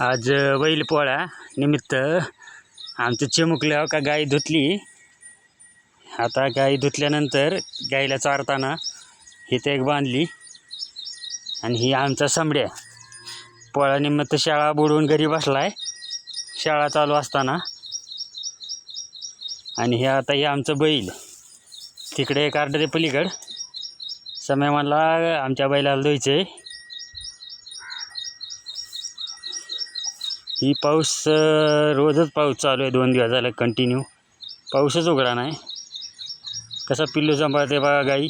आज बैल पोळा निमित्त आमचं चिमुकल्यावर हो का गाय धुतली. आता गाय धुतल्यानंतर गाईला चारताना ही एक बांधली. आणि ही आमचा संबड्या पोळा निमित्त शाळा बुडवून घरी बसलाय. शाळा चालू असताना. आणि हे आता हे आमचं बैल. तिकडे एक अर्धा ते पलीकड. समय म्हणला आमच्या बैलाला द्यायचं आहे ही पाऊस रोजच पाऊस चालू आहे. दोन दिवस झाला कंटिन्यू पाऊसच उघडा नाही. कसा पिल्लू सांभाळते बघा गाई.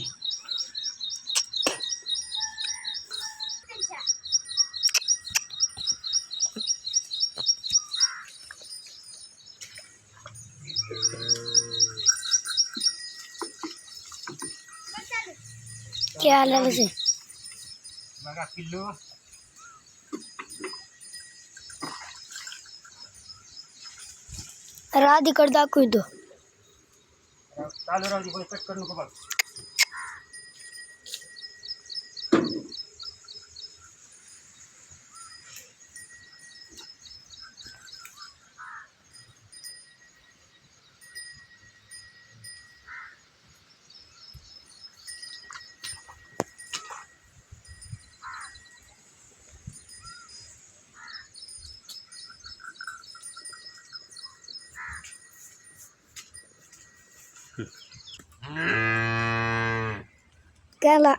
ते आलं बघा पिल्लू. राधीकडे दाखवतो. चालू राहू दे कट करू नको बघ. त्याला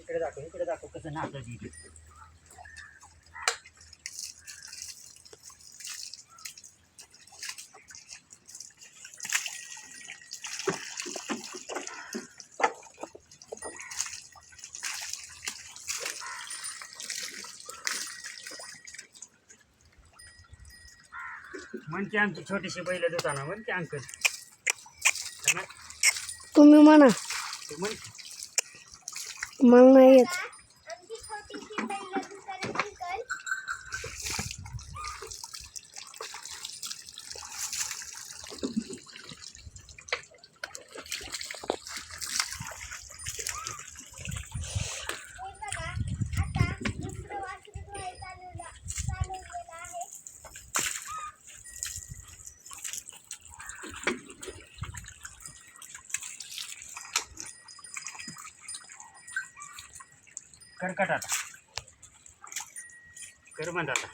इकडे दाखव इकडे दाखव कसं नाचत म्हणते आमची छोटीशी बैल दुकाना म्हणते अंकल? तुम्ही म्हणा ते मला नाही येत कर कट आता. कर आता.